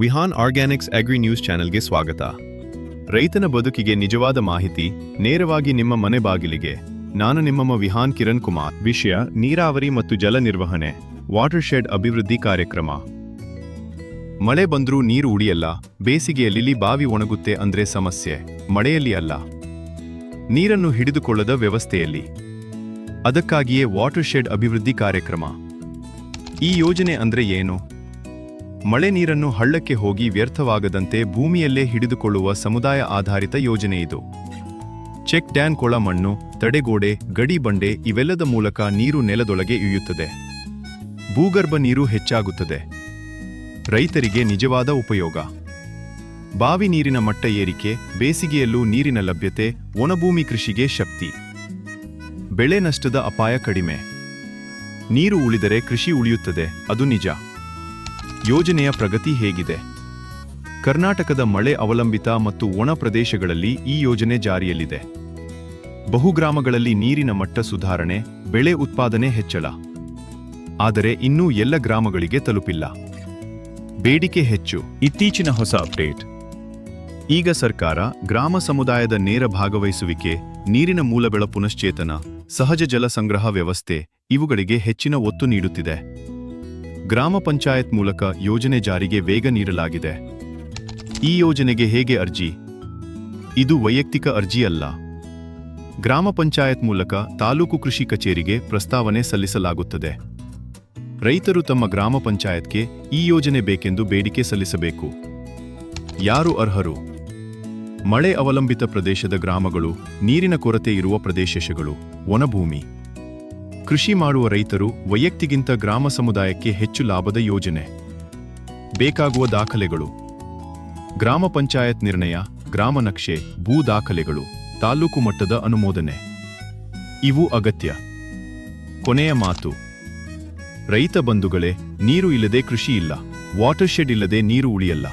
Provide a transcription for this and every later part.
Vihaan organics agri news ಚಾನೆಲ್ಗೆ ಸ್ವಾಗತ. ರೈತನ ಬದುಕಿಗೆ ನಿಜವಾದ ಮಾಹಿತಿ, ನೇರವಾಗಿ ನಿಮ್ಮ ಮನೆ ಬಾಗಿಲಿಗೆ. ನಾನು ನಿಮ್ಮಮ್ಮ ವಿಹಾನ್ ಕಿರಣ್ ಕುಮಾರ್. ವಿಷಯ, ನೀರಾವರಿ ಮತ್ತು ಜಲ ನಿರ್ವಹಣೆ. ವಾಟರ್ ಶೆಡ್ ಅಭಿವೃದ್ಧಿ ಕಾರ್ಯಕ್ರಮ. ಮಳೆ ಬಂದರೂ ನೀರು ಉಳಿಯಲ್ಲ ಬೇಸಿಗೆಯಲ್ಲಿ ಬಾವಿ ಒಣಗುತ್ತೆ ಅಂದ್ರೆ ಸಮಸ್ಯೆ. ಮಳೆಯಲ್ಲಿ ಅಲ್ಲ. ನೀರನ್ನು ಹಿಡಿದುಕೊಳ್ಳದ ವ್ಯವಸ್ಥೆಯಲ್ಲಿ. ಅದಕ್ಕಾಗಿಯೇ ವಾಟರ್ ಶೆಡ್ ಅಭಿವೃದ್ಧಿ ಕಾರ್ಯಕ್ರಮ. ಈ ಯೋಜನೆ ಅಂದ್ರೆ ಏನು? ಮಳೆ ನೀರನ್ನು ಹಳ್ಳಕ್ಕೆ ಹೋಗಿ ವ್ಯರ್ಥವಾಗದಂತೆ ಭೂಮಿಯಲ್ಲೇ ಹಿಡಿದುಕೊಳ್ಳುವ ಸಮುದಾಯ ಆಧಾರಿತ ಯೋಜನೆ ಇದು. ಚೆಕ್ ಡ್ಯಾನ್ ಕೊಳ ಮಣ್ಣು ತಡೆಗೋಡೆ, ಗಡಿ ಬಂಡೆ ಇವೆಲ್ಲದ ಮೂಲಕ ನೀರು ನೆಲದೊಳಗೆ ಇಳಿಯುತ್ತದೆ. ಭೂಗರ್ಭ ನೀರು ಹೆಚ್ಚಾಗುತ್ತದೆ. ರೈತರಿಗೆ ನಿಜವಾದ ಉಪಯೋಗ. ಬಾವಿ ನೀರಿನ ಮಟ್ಟ ಏರಿಕೆ, ಬೇಸಿಗೆಯಲ್ಲೂ ನೀರಿನ ಲಭ್ಯತೆ ಒಣಭೂಮಿ ಕೃಷಿಗೆ ಶಕ್ತಿ. ಬೆಳೆ ನಷ್ಟದ ಅಪಾಯ ಕಡಿಮೆ. ನೀರು ಉಳಿದರೆ ಕೃಷಿ ಉಳಿಯುತ್ತದೆ, ಅದು ನಿಜ. ಯೋಜನೆಯ ಪ್ರಗತಿ ಹೇಗಿದೆ? ಕರ್ನಾಟಕದ ಮಳೆ ಅವಲಂಬಿತ ಮತ್ತು ಒಣ ಪ್ರದೇಶಗಳಲ್ಲಿ ಈ ಯೋಜನೆ ಜಾರಿಯಲ್ಲಿದೆ. ಬಹುಗ್ರಾಮಗಳಲ್ಲಿ ನೀರಿನ ಮಟ್ಟ ಸುಧಾರಣೆ ಬೆಳೆ ಉತ್ಪಾದನೆ ಹೆಚ್ಚಳ. ಆದರೆ ಇನ್ನೂ ಎಲ್ಲ ಗ್ರಾಮಗಳಿಗೆ ತಲುಪಿಲ್ಲ. ಬೇಡಿಕೆ ಹೆಚ್ಚು. ಇತ್ತೀಚಿನ ಹೊಸ ಅಪ್ಡೇಟ್. ಈಗ ಸರ್ಕಾರ ಗ್ರಾಮ ಸಮುದಾಯದ ನೇರ ಭಾಗವಹಿಸುವಿಕೆ ನೀರಿನ ಮೂಲಗಳ ಪುನಶ್ಚೇತನ ಸಹಜ ಜಲ ಸಂಗ್ರಹ ವ್ಯವಸ್ಥೆ ಇವುಗಳಿಗೆ ಹೆಚ್ಚಿನ ಒತ್ತು ನೀಡುತ್ತಿದೆ. ಗ್ರಾಮ ಪಂಚಾಯತ್ ಮೂಲಕ ಯೋಜನೆ ಜಾರಿಗೆ ವೇಗ ನೀಡಲಾಗಿದೆ. ಈ ಯೋಜನೆಗೆ ಹೇಗೆ ಅರ್ಜಿ? ಇದು ವೈಯಕ್ತಿಕ ಅರ್ಜಿಯಲ್ಲ. ಗ್ರಾಮ ಪಂಚಾಯತ್ ಮೂಲಕ ತಾಲೂಕು ಕೃಷಿ ಕಚೇರಿಗೆ ಪ್ರಸ್ತಾವನೆ ಸಲ್ಲಿಸಲಾಗುತ್ತದೆ. ರೈತರು ತಮ್ಮ ಗ್ರಾಮ ಪಂಚಾಯತ್ಗೆ ಈ ಯೋಜನೆ ಬೇಕೆಂದು ಬೇಡಿಕೆ ಸಲ್ಲಿಸಬೇಕು. ಯಾರು ಅರ್ಹರು? ಮಳೆ ಅವಲಂಬಿತ ಪ್ರದೇಶದ ಗ್ರಾಮಗಳು, ನೀರಿನ ಕೊರತೆ ಇರುವ ಪ್ರದೇಶಗಳು ಒಣಭೂಮಿ ಕೃಷಿ ಮಾಡುವ ರೈತರು ವೈಯಕ್ತಿಗಿಂತ ಗ್ರಾಮ ಸಮುದಾಯಕ್ಕೆ ಹೆಚ್ಚು ಲಾಭದ ಯೋಜನೆ. ಬೇಕಾಗುವ ದಾಖಲೆಗಳು. ಗ್ರಾಮ ಪಂಚಾಯತ್ ನಿರ್ಣಯ, ಗ್ರಾಮ ನಕ್ಷೆ, ಭೂ ದಾಖಲೆಗಳು, ತಾಲೂಕು ಮಟ್ಟದ ಅನುಮೋದನೆ. ಇವು ಅಗತ್ಯ. ಕೊನೆಯ ಮಾತು. ರೈತ ಬಂಧುಗಳೇ, ನೀರು ಇಲ್ಲದೆ ಕೃಷಿ ಇಲ್ಲ. ವಾಟರ್ ಶೆಡ್ ಇಲ್ಲದೆ ನೀರು ಉಳಿಯಲ್ಲ.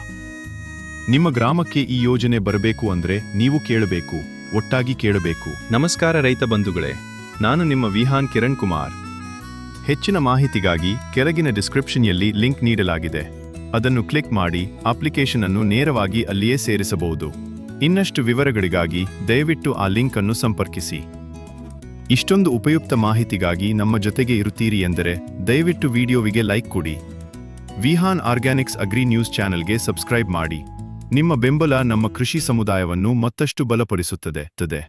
ನಿಮ್ಮ ಗ್ರಾಮಕ್ಕೆ ಈ ಯೋಜನೆ ಬರಬೇಕು ಅಂದ್ರೆ ನೀವು ಕೇಳಬೇಕು, ಒಟ್ಟಾಗಿ ಕೇಳಬೇಕು. ನಮಸ್ಕಾರ ರೈತ ಬಂಧುಗಳೇ. ನಾನು ನಿಮ್ಮ ವಿಹಾನ್ ಕಿರಣ್ ಕುಮಾರ್. ಹೆಚ್ಚಿನ ಮಾಹಿತಿಗಾಗಿ ಕೆಳಗಿನ ಡಿಸ್ಕ್ರಿಪ್ಷನ್ಯಲ್ಲಿ ಲಿಂಕ್ ನೀಡಲಾಗಿದೆ. ಅದನ್ನು ಕ್ಲಿಕ್ ಮಾಡಿ ಅಪ್ಲಿಕೇಶನ್ ಅನ್ನು ನೇರವಾಗಿ ಅಲ್ಲಿಯೇ ಸೇರಿಸಬಹುದು. ಇನ್ನಷ್ಟು ವಿವರಗಳಿಗಾಗಿ ದಯವಿಟ್ಟು ಆ ಲಿಂಕ್ ಅನ್ನು ಸಂಪರ್ಕಿಸಿ. ಇಷ್ಟೊಂದು ಉಪಯುಕ್ತ ಮಾಹಿತಿಗಾಗಿ ನಮ್ಮ ಜೊತೆಗೆ ಇರುತ್ತೀರಿ ಎಂದರೆ ದಯವಿಟ್ಟು ವಿಡಿಯೋವಿಗೆ ಲೈಕ್ ಕೊಡಿ. ವಿಹಾನ್ ಆರ್ಗ್ಯಾನಿಕ್ಸ್ ಅಗ್ರಿ ನ್ಯೂಸ್ ಚಾನೆಲ್ಗೆ ಸಬ್ಸ್ಕ್ರೈಬ್ ಮಾಡಿ. ನಿಮ್ಮ ಬೆಂಬಲ ನಮ್ಮ ಕೃಷಿ ಸಮುದಾಯವನ್ನು ಮತ್ತಷ್ಟು ಬಲಪಡಿಸುತ್ತದೆ.